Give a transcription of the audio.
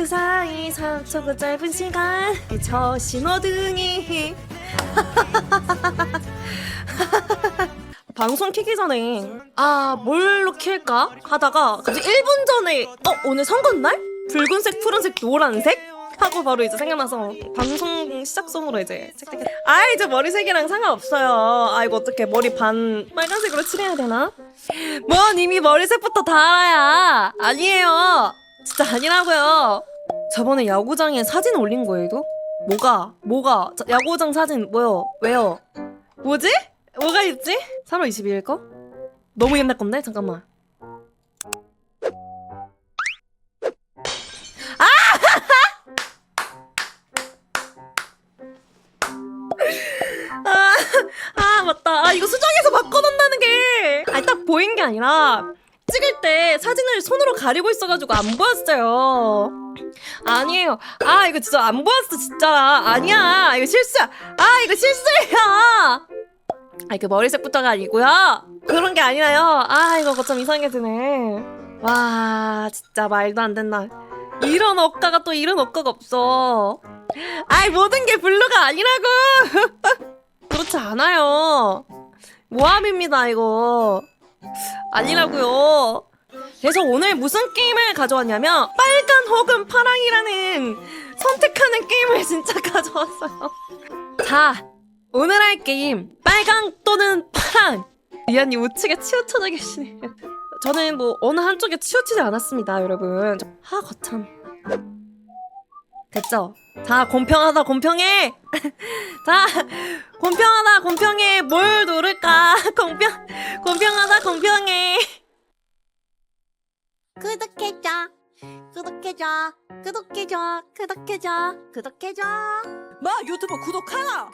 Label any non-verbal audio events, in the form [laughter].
그 사이 3초 그 짧은 시간. 저 신호등이. [laughs] 방송 키기 전에 아 뭘로 킬까? 하다가 갑자기 1분 전에 어 오늘 선거날? 붉은색 푸른색 노란색? 하고 바로 이제 생각나서 방송 시작송으로 이제 아 이제 머리색이랑 상관없어요. 아 이거 어떻게 머리 반 빨간색으로 칠해야 되나? 뭔 이미 머리색부터 다 알아야. 아니에요. 진짜 아니라고요 저번에 야구장에 사진 올린 거예요? 뭐가? 뭐가? 저 야구장 사진 뭐요? 왜요? 뭐지? 뭐가 있지? 3월 22일 거? 너무 옛날 건데? 잠깐만. 아! [laughs] 아, 맞다. 아, 이거 수정해서 바꿔놓는다는 게! 아니, 딱 보인 게 아니라, 찍을 때 사진을 손으로 가리고 있어가지고 안 보였어요. 아니에요. 아, 이거 진짜 안 보였어, 진짜. 아니야. 이거 실수야. 아, 이거 실수예요! 아니 그 머리색부터가 아니고요. 그런 게 아니라요. 아 이거 거참 이상하게 드네. 와 진짜 말도 안 된다. 이런 억가가 또 이런 억가가 없어. 아이 모든 게 블루가 아니라고. [laughs] 그렇지 않아요. 모함입니다 이거. 아니라고요. 그래서 오늘 무슨 게임을 가져왔냐면 빨간 혹은 파랑이라는 선택하는 게임을 진짜 [laughs] 가져왔어요. 자, 오늘 할 게임 빨강 또는 파랑. 리안님 우측에 치우쳐져 계시네요 저는 뭐 어느 한쪽에 치우치지 않았습니다 여러분. 하 거참. 됐죠? 자 공평하다 공평해. [laughs] 자 공평하다 공평해. 뭘 누를까? 공평 공평하다 공평해 구독해줘. 구독해줘. 구독해줘. 구독해줘. 구독해줘. 뭐 유튜브 구독하라